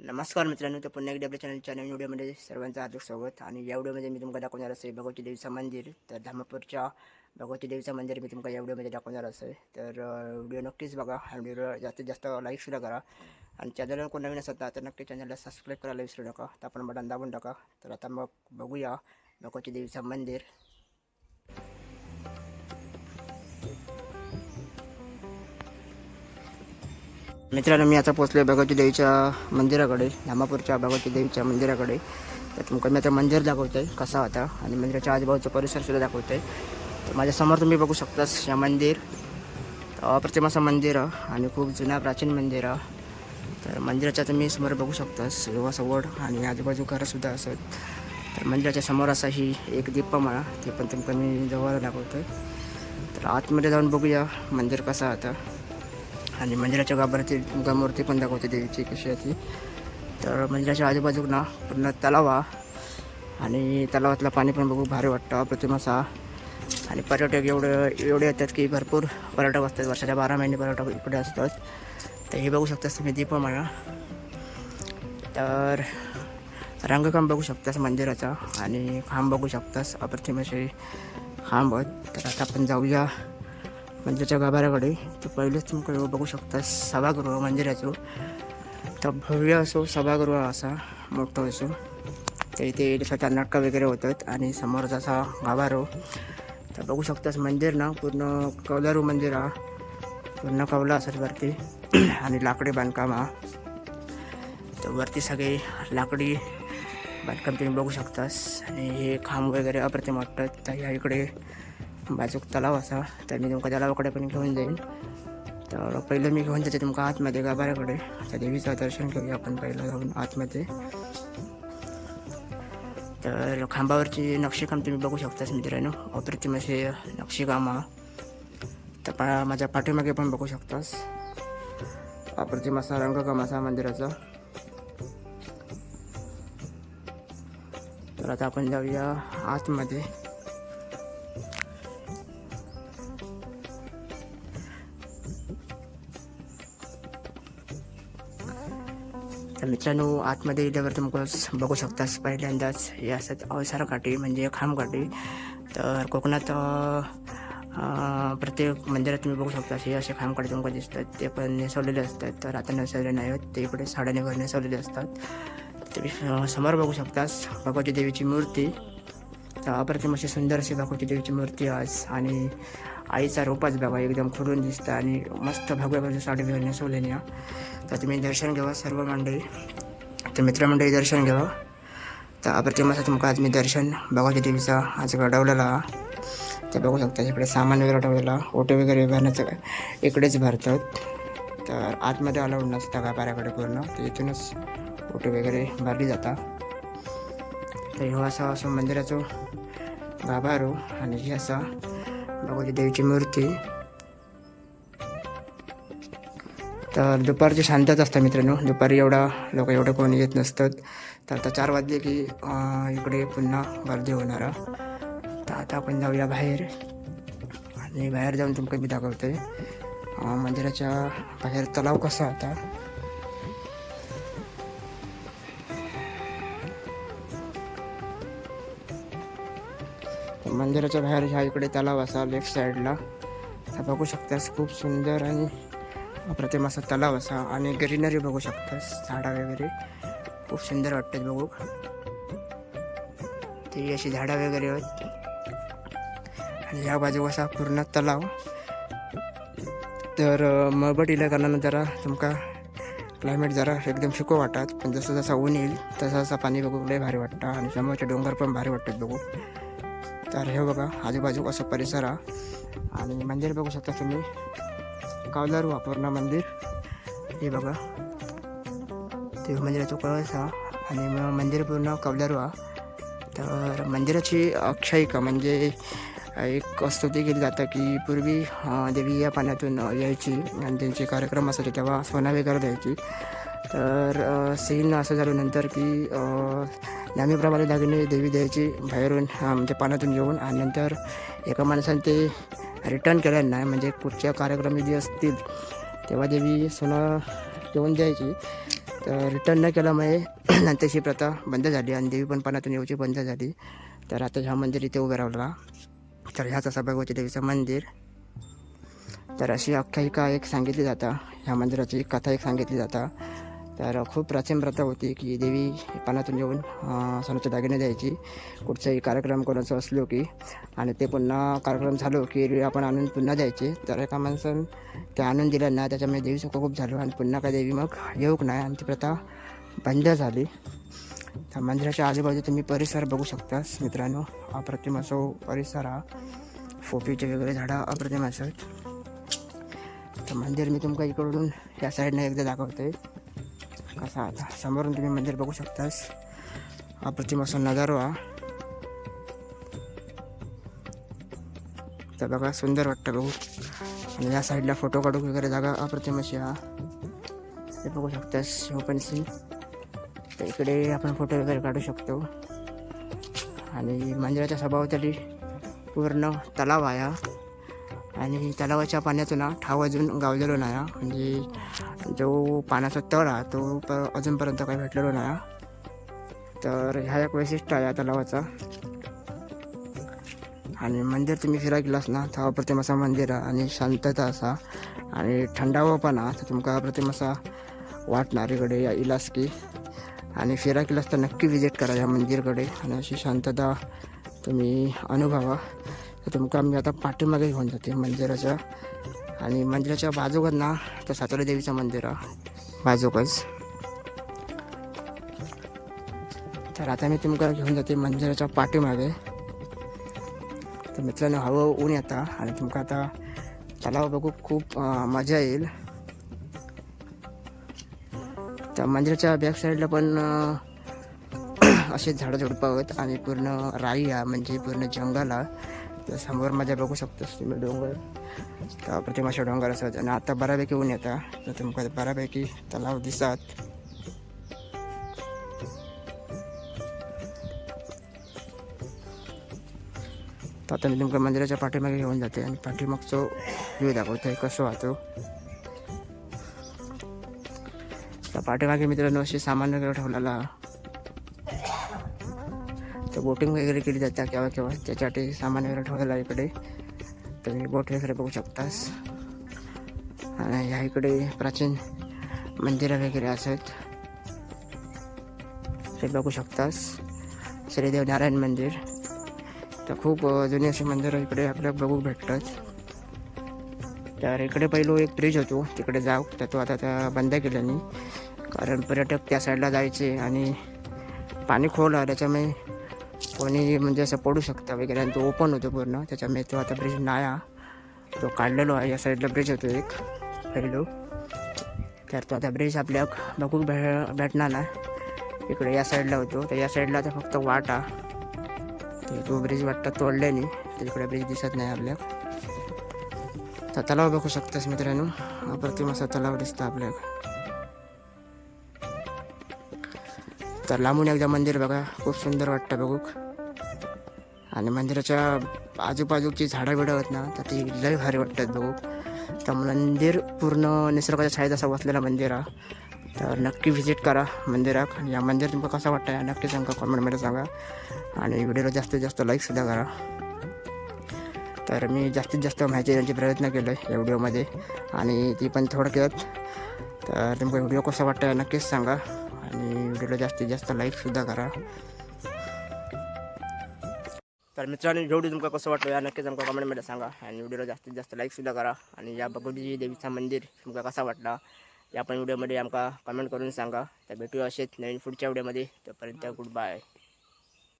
नमस्कार मित्रांनो तर पुन्हा एकदा आपल्या चॅनलच्या नवीन व्हिडिओमध्ये सर्वांचं हार्दिक स्वागत. आणि या व्हिडिओमध्ये मी तुम्हाला दाखवणार असेल भगवती देवीचं मंदिर तर धामापूरच्या भगवती देवीचं मंदिर मी तुमका या व्हिडिओमध्ये दाखवणार असेल तर व्हिडिओ नक्कीच बघा आणि व्हिडिओ जास्तीत जास्त लाईकसुद्धा करा. आणि चॅनलवर कोण नवीन असतात तर नक्की चॅनलला सबस्क्राईब करायला विसरू नका. तर आपण बटन दाबून टाका. तर आता मग बघूया भगवती देवीचं मंदिर. मित्रांनो मी आता पोचलो भगवती देवीच्या मंदिराकडे धामापूरच्या भगवती देवीच्या मंदिराकडे. तर तुमका मी आता मंदिर दाखवतो आहे कसा होता आणि मंदिराच्या आजूबाजूचा परिसरसुद्धा दाखवतो आहे तर माझ्यासमोर तुम्ही बघू शकतास या मंदिर अप्रतिमाचं अप्रतिम असं मंदिर आणि खूप जुना प्राचीन मंदिर. आहे तर मंदिराच्या तुम्ही समोर बघू शकतास योगा सवड आणि आजूबाजू घरंसुद्धा असत तर मंदिराच्या समोर असा ही एक दीपमाळा ते पण तुमका मी जवळ दाखवतो आहे तर आतमध्ये जाऊन बघूया मंदिर कसा होता. आणि मंदिराच्या गाभाऱ्यातील तुमका मूर्ती पण दाखवते देवीची कशी आहे ती. तर मंदिराच्या आजूबाजूक ना पूर्ण तलाव हा. आणि तलावातलं पाणी पण बघू भारी वाटतं अप्रतिम असा. आणि पर्यटक एवढं एवढे येतात की भरपूर पर्यटक असतात वर्षाच्या बारा महिने पर्यटक इकडे असतात. तर हे बघू शकतास तुम्ही दीपमाळा तर रंगकाम बघू शकतास मंदिराचा. आणि खांब बघू शकतास अप्रतिम असे खांब आहेत. तर आता आपण जाऊया. म्हणजे मंदिराच्या गाभाऱ्याकडे तर पहिलेच तुम्ही बघू शकता सभागृह म्हणजे मंदिराचं तर भव्य असो सभागृह असा मोठं असो. तर इथे स्वतः नाटकं वगैरे होतात आणि समोरचा असा गाभारो. तर बघू शकतास मंदिर ना पूर्ण कौलारू मंदिर हा. पूर्ण कौला असेल वरती. आणि लाकडी बांधकाम हा. तर वरती सगळे लाकडी बांधकाम तुम्ही बघू शकतास. आणि हे खांब वगैरे अप्रतिम वाटतात. तर ह्या इकडे बाजूक तलाव असा तर मी तुमका तलावाकडे पण घेऊन जाईन. तर पहिलं मी घेऊन जाते तुमका आतमध्ये गाभाऱ्याकडे त्या देवीचं दर्शन घेऊया आपण पहिलं जाऊन आतमध्ये. तर खांबावरची नक्षीकाम तुम्ही बघू शकताच मित्रांनो अप्रतिम असे नक्षीकाम तर पा माझ्या पाठीमागे पण बघू शकतास. अप्रतिम असा रंगकाम असा मंदिराचा. तर आता आपण जाऊया आतमध्ये. तर मित्रांनो आतमध्ये गेल्यावर तुम्ही बघू शकतास पहिल्यांदाच. हे असं अवसार काठी म्हणजे खांब काठी. तर कोकणात प्रत्येक मंदिरात तुम्ही बघू शकता हे असे खामकाठी तुमका दिसतात. ते पण नेसवलेले असतात. तर आता नेसवले नाही आहेत ते इकडे साड्याने वगैरे नेसवलेले असतात. तुम्ही समोर बघू शकतास भगवती देवीची मूर्ती. तर अप्रतिम अशी सुंदर अशी भगवती देवीची मूर्ती आज. आणि आईचा रूपच बघा एकदम खुडून दिसतं आणि मस्त भगव्या भगव्या साडी घेऊन सोलेली तर तुम्ही दर्शन घ्यावा सर्व मंडळी. तर मित्रमंडळी दर्शन घ्यावा. तर अप्रतिमाचं तुमका आज मी दर्शन भगवती देवीचा आज घडवलेला तर ते बघू शकता इकडे सामान वगैरे ठेवलेला ओटे वगैरे भरण्याचं इकडेच भरतात. तर आतमध्ये अलाउड नसतं व्यापाऱ्याकडे पूर्ण तर इथूनच ओटे वगैरे भरली जातात. तर ह्यो असा असं मंदिराचं गाभारो आणि ही असा भगवती देवीची मूर्ती. तर दुपारची शांतच असतं मित्रांनो. दुपारी एवढा लोक एवढं कोणी येत नसतात. तर आता चार वाजले की इकडे पुन्हा गर्दी होणार. तर आता आपण जाऊया बाहेर. आणि बाहेर जाऊन तुमका मी दाखवते मंदिराच्या बाहेर तलाव कसा होता? मंदिराच्या बाहेर ह्या इकडे तलाव असा लेफ्ट साईडला बघू शकतास खूप सुंदर आणि अप्रतिम असा तलाव असा आणि ग्रीनरी बघू शकतास झाडा वगैरे. खूप सुंदर वाटतात बघू. ती अशी झाडा वगैरे आहेत. आणि ह्या बाजू असा पूर्ण तलाव. तर मळबट इल्या कारणानं जरा तुमका क्लायमेट जरा एकदम शिको वाटतात पण जसं जसं ऊन येईल तसं तसं पाणी बघू लय भारी वाटतं आणि समोरचे डोंगर पण भारी वाटतात बघू. तर हे बघा आजूबाजू असा परिसर हा. आणि मंदिर बघू शकता तुम्ही. कावलारू हा पूर्ण मंदिर. हे बघा. ते मंदिराचं कळस हा. आणि मग मंदिर पूर्ण कवलारू हा. तर मंदिराची अक्षयिका म्हणजे एक स्तुती केली जातं की पूर्वी देवी या पाण्यातून यायची आणि त्यांचे कार्यक्रम असायचे तेव्हा सोना वगैरे द्यायची. तर अं, सीन असं झालं नंतर की नेहमीप्रमाणे दागिने देवी द्यायची बाहेरून म्हणजे पाण्यातून येऊन आणि नंतर एका माणसाने ते रिटर्न केलं नाही म्हणजे पुढच्या कार्यक्रम जे असतील तेव्हा देवी सोनं घेऊन द्यायची. तर रिटर्न न केल्यामुळे नंतरची प्रथा बंद झाली आणि देवी पण पाण्यातून येऊची बंद झाली. तर आता ह्या मंदिर इथे उभे राहिला तर ह्याच असा भगवती देवीचं मंदिर. तर अशी आख्यायिका एक सांगितली जाता. ह्या मंदिराची एक कथा एक सांगितली जाता. तर खूप प्राचीन प्रथा होती की देवी पानातून येऊन सोन्याचे दागिने द्यायची. कुठचाही कार्यक्रम कोणाचा असलो की. आणि ते पुन्हा कार्यक्रम झालो की आपण आणून पुन्हा द्यायचे. तर एका माणसानं ते आणून दिलं नाही त्याच्यामुळे देवी सुख खूप झालो आणि पुन्हा काय देवी मग येऊक नाही आणि ती प्रथा बंद झाली. तर मंदिराच्या आजूबाजू तुम्ही परिसर बघू शकतास मित्रांनो. अप्रतिम असो परिसर हा. फोपीचे वगैरे झाडं अप्रतिम असत. तर मंदिर मी तुमका इकडून या साईडनं एकदा दाखवते कसा आता समोरून तुम्ही मंदिर बघू शकतास. अप्रतिम असं नजारो हो, हा तर बघा सुंदर वाटतं बघू. आणि या साईडला फोटो काढू वगैरे जागा अप्रतिम अशी हा. ते बघू शकतास ओपन सीन तर इकडे आपण फोटो वगैरे काढू शकतो. आणि मंदिराच्या सभोवताली पूर्ण तलाव आहे हा. आणि तलावाच्या पाण्यातून ना ठाव अजून गावलेलो नाही हा. म्हणजे जो पाण्याचा तळ आहे तो प अजूनपर्यंत काही भेटलेलो नाही हा. तर ह्या एक वैशिष्ट्य आहे या तलावाचा. आणि मंदिर तुम्ही फिरा गेलास ना तर अप्रतिम असा मंदिर आहे आणि शांतता असा. आणि थंडावा पण हा तर तुमका अप्रतिम असा वाटणार इकडे या इलास की. आणि फिरा गेलास तर नक्की विजिट करा या मंदिरकडे. आणि अशी शांतता तुम्ही अनुभवा. तर तुमका मी आता पाठीमागे घेऊन जाते मंदिराच्या. आणि मंदिराच्या बाजूकच ना तर सातोली देवीचं मंदिर आहे. बाजूकच. तर आता मी तुमका घेऊन जाते मंदिराच्या पाठीमागे. तर मित्रांनो हवं ऊन येता आणि तुमका आता तलाव बघू खूप मजा येईल. त्या मंदिराच्या बॅक साईडला पण असे झाडं झुडपं आहेत आणि पूर्ण राई आहे म्हणजे पूर्ण जंगल आहे. तर समोर माझ्या बघू शकतोस तुम्ही डोंगर. तर प्रतिमाशा डोंगर असत आणि आता बऱ्यापैकी ऊन येता. तर तुमका बऱ्यापैकी तलाव दिसतात. तर आता मी तुमका मंदिराच्या पाठीमागे घेऊन जाते. आणि पाठीमागचो व्ह्यू दाखवतो कसं वाहतो. तर पाठीमागे मित्रांनो असे सामान्य ठेवलेला बोटिंग वगैरे केली जाते केव्हा केव्हा. त्याच्यासाठी सामान वगैरे ठेवायला इकडे. तुम्ही बोट वगैरे बघू शकतास. आणि ह्या इकडे प्राचीन मंदिरं वगैरे असत. ते बघू शकतास. श्रीदेव नारायण मंदिर. तर खूप जुने जुनी अशी मंदिरं इकडे आपल्याला बघू भेटतात. तर इकडे पहिलो एक ब्रिज होतो. तिकडे जाऊ. तर तो आता त्या बंद केल्याने. कारण पर्यटक त्या साईडला जायचे आणि पाणी खोल त्याच्यामुळे कोणी म्हणजे असं पडू शकतं वगैरे. आणि तो ओपन होतो पूर्ण. त्याच्यामुळे तो आता ब्रिज नाही आहे तो काढलेलो आहे. या साईडला ब्रिज होतो एक. पहिलो. तर तो आता ब्रिज आपल्या बघू भे भेटणार ना इकडे या साईडला होतो. तर या साईडला आता फक्त वाटा. तर तो ब्रिज वाटतं नाही तर इकडे ब्रिज दिसत नाही आपल्या. तर तलाव बघू शकतास मित्रांनो. अप्रतिम असा तलाव दिसतं आपल्याला. तर लांबून एकदा मंदिर बघा खूप सुंदर वाटतं बघू आणि मंदिराच्या आजूबाजूची झाडं बिडं आहेत ना तर ती लय भारी वाटतात बघू तर मंदिर पूर्ण निसर्गाच्या छायेत असं बसलेलं मंदिर आहे तर नक्की व्हिजिट करा मंदिरात या मंदिर तुमका कसं वाटतं नक्की सांगा कॉमेंटमध्ये सांगा. आणि व्हिडिओला जास्तीत जास्त लाईकसुद्धा करा. तर मी जास्तीत जास्त माहिती देण्याचे प्रयत्न केलं आहे या व्हिडिओमध्ये. आणि ती पण थोडक्यात. तर तुमचा व्हिडिओ कसा वाटतं नक्कीच सांगा. आणि व्हिडिओला जास्तीत जास्त लाईकसुद्धा करा. तर मित्रांनो जेवढी तुमका कसं वाटलं या नक्कीच आमका कमेंटमध्ये सांगा आणि व्हिडिओला जास्तीत जास्त लाईकसुद्धा करा. आणि या भगवती देवीचा मंदिर तुमका कसा वाटला या पण व्हिडिओमध्ये आमका कमेंट करून सांगा. तर भेटूया असेच नवीन पुढच्या व्हिडिओमध्ये. तोपर्यंत गुड बाय